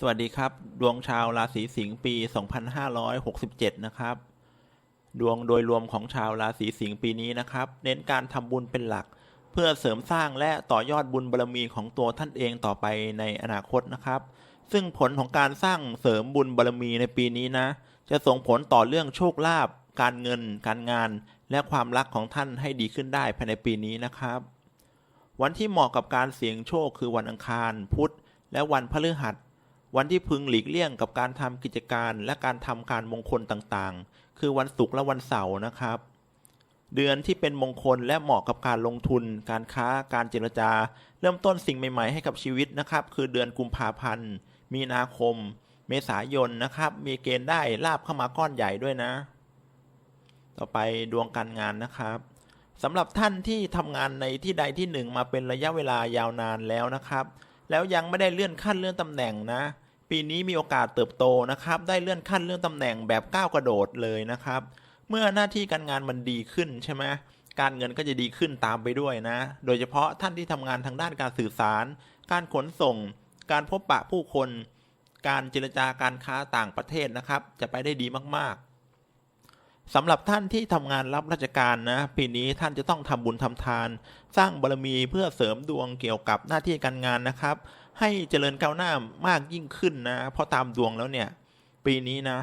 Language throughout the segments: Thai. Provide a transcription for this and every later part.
สวัสดีครับ ดวงชาวราศีสิงห์ปี 2567 นะครับ ดวงโดยรวมของชาวราศีสิงห์ปีนี้นะครับ เน้นการทำบุญเป็นหลัก เพื่อเสริมสร้างและต่อยอดบุญบารมีของตัวท่านเองต่อไปในอนาคตนะครับ ซึ่งผลของการสร้างเสริมบุญบารมีในปีนี้นะ จะส่งผลต่อเรื่องโชคลาภการเงิน การงาน และความรักของท่านให้ดีขึ้นได้ภายในปีนี้นะครับ วันที่เหมาะกับการเสี่ยงโชคคือวันอังคาร พุธ และวันพฤหัส วันที่พึงหลีกเลี่ยงกับการทำกิจการและการทำการมงคลต่างๆ คือวันศุกร์และวันเสาร์นะครับ เดือนที่เป็นมงคลและเหมาะกับการลงทุน การค้า การเจรจา เริ่มต้นสิ่งใหม่ๆให้กับชีวิตนะครับ คือเดือนกุมภาพันธ์ มีนาคม เมษายนนะครับ มีเกณฑ์ได้ลาบเข้ามาก้อนใหญ่ด้วยนะ ต่อไปดวงการงานนะครับสำหรับท่านที่ทำงานในที่ใดที่หนึ่งมาเป็นระยะเวลายาวนานแล้วนะครับ แล้วยังไม่ได้เลื่อนขั้นเลื่อนตำแหน่งนะ ปีนี้มีโอกาสเติบโตนะครับ ได้เลื่อนขั้นเลื่อนตำแหน่งแบบก้าวกระโดดเลยนะครับ เมื่อหน้าที่การงานมันดีขึ้นใช่ไหมการเงินก็จะดีขึ้นตามไปด้วยนะ โดยเฉพาะท่านที่ทำงานทางด้านการสื่อสาร การขนส่ง การพบปะผู้คน การเจรจาการค้าต่างประเทศนะครับ จะไปได้ดีมาก สำหรับท่านที่ทำงานรับราชการนะ ปีนี้ท่านจะต้องทำบุญทำทาน สร้างบารมีเพื่อเสริมดวงเกี่ยวกับหน้าที่การงานนะครับ ให้เจริญก้าวหน้ามากยิ่งขึ้นนะ เพราะตามดวงแล้วเนี่ย ปีนี้นะ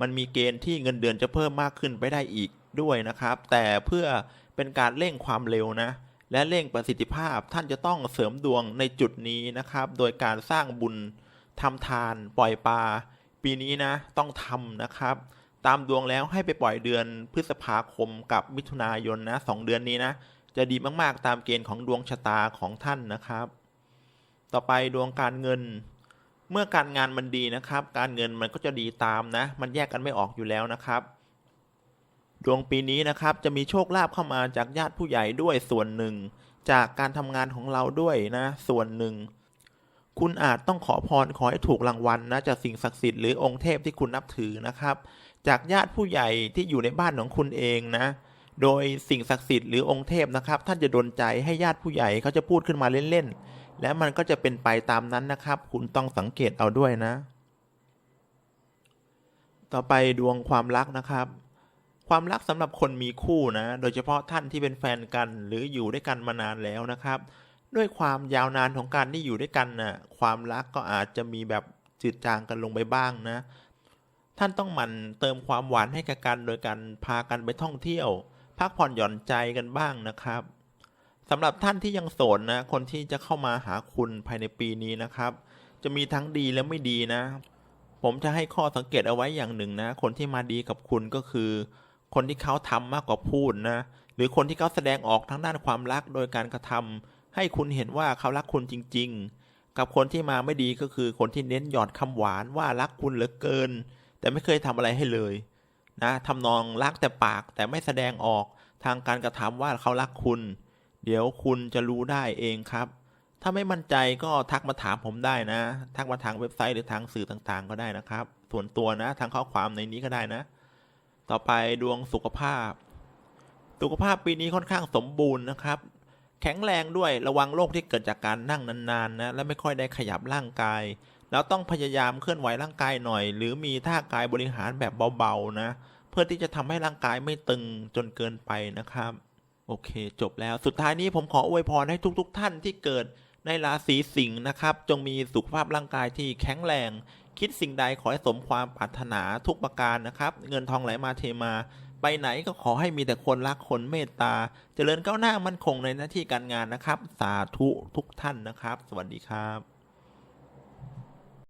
มันมีเกณฑ์ที่เงินเดือนจะเพิ่มมากขึ้นไปได้อีกด้วยนะครับ แต่เพื่อเป็นการเร่งความเร็วนะ และเร่งประสิทธิภาพท่านจะต้องเสริมดวงในจุดนี้นะครับ โดยการสร้างบุญทำทาน ปล่อยปลาปีนี้นะต้องทำนะครับ ตามดวงแล้วให้ไปปล่อยเดือนพฤษภาคมกับมิถุนายนนะสองเดือนนี้นะ จะดีมากๆตามเกณฑ์ของดวงชะตาของท่านนะครับ ต่อไปดวงการเงิน เมื่อการงานมันดีนะครับ การเงินมันก็จะดีตามนะ มันแยกกันไม่ออกอยู่แล้วนะครับ ดวงปีนี้นะครับจะมีโชคลาภเข้ามาจากญาติผู้ใหญ่ด้วยส่วนหนึ่ง จากการทำงานของเราด้วยนะ ส่วนหนึ่งคุณอาจต้องขอพรขอให้ถูกรางวัลนะจากสิ่งศักดิ์สิทธิ์หรือองค์เทพที่คุณนับถือนะครับ จากญาติผู้ใหญ่ที่อยู่ในบ้านของคุณเองนะ โดยสิ่งศักดิ์สิทธิ์หรือองค์เทพนะครับ ท่านจะดลใจให้ญาติผู้ใหญ่เขาจะพูดขึ้นมาเล่นๆ และมันก็จะเป็นไปตามนั้นนะครับ คุณต้องสังเกตเอาด้วยนะ ต่อไปดวงความรักนะครับ ความรักสำหรับคนมีคู่นะ โดยเฉพาะท่านที่เป็นแฟนกันหรืออยู่ด้วยกันมานานแล้วนะครับ ด้วยความยาวนานของการที่อยู่ด้วยกันนะ่ะ ความรักก็อาจจะมีแบบจืดจางกันลงไปบ้างนะ ท่านต้องหมั่นเติมความหวานให้กับกันโดยการพากันไปท่องเที่ยว พักผ่อนหย่อนใจกันบ้างนะครับสำหรับท่านที่ยังโสดนะ คนที่จะเข้ามาหาคุณภายในปีนี้นะครับ จะมีทั้งดีและไม่ดีนะ ผมจะให้ข้อสังเกตเอาไว้อย่างหนึ่งนะ คนที่มาดีกับคุณก็คือ คนที่เขาทำมากกว่าพูดนะ หรือคนที่เขาแสดงออกทางด้านความรักโดยการกระทำให้คุณเห็นว่าเขารักคุณจริง ๆ กับคนที่มาไม่ดีก็คือคนที่เน้นหยอดคำหวานว่ารักคุณเหลือเกิน แต่ไม่เคยทำอะไรให้เลยนะทำนองรักแต่ปากแต่ไม่แสดงออกทางการกระทำว่าเขารักคุณ เดี๋ยวคุณจะรู้ได้เองครับ ถ้าไม่มั่นใจก็ทักมาถามผมได้นะ ทักมาทางเว็บไซต์หรือทางสื่อต่างๆ ก็ได้นะครับ ส่วนตัวนะทางข้อความในนี้ก็ได้นะ ต่อไปดวงสุขภาพ สุขภาพปีนี้ค่อนข้างสมบูรณ์นะครับ แข็งแรงด้วยระวังโรคที่เกิดจากการนั่งนานๆนะและไม่ค่อยได้ขยับร่างกาย แล้วต้องพยายามเคลื่อนไหวร่างกายหน่อย หรือมีท่ากายบริหารแบบเบาๆนะ เพื่อที่จะทำให้ร่างกายไม่ตึงจนเกินไปนะครับ โอเค จบแล้วสุดท้ายนี้ผมขออวยพรให้ทุกๆทท่านที่เกิดในราศีสิงห์นะครับ จงมีสุขภาพร่างกายที่แข็งแรง คิดสิ่งใดขอให้สมความปรารถนาทุกประการนะครับ เงินทองไหลมาเทมา ไปไหนก็ขอให้มีแต่คนรักคนเมตตาเจริญก้าวหน้ามั่นคงในหน้าที่การงานนะครับ สาธุทุกท่านนะครับ สวัสดีครับ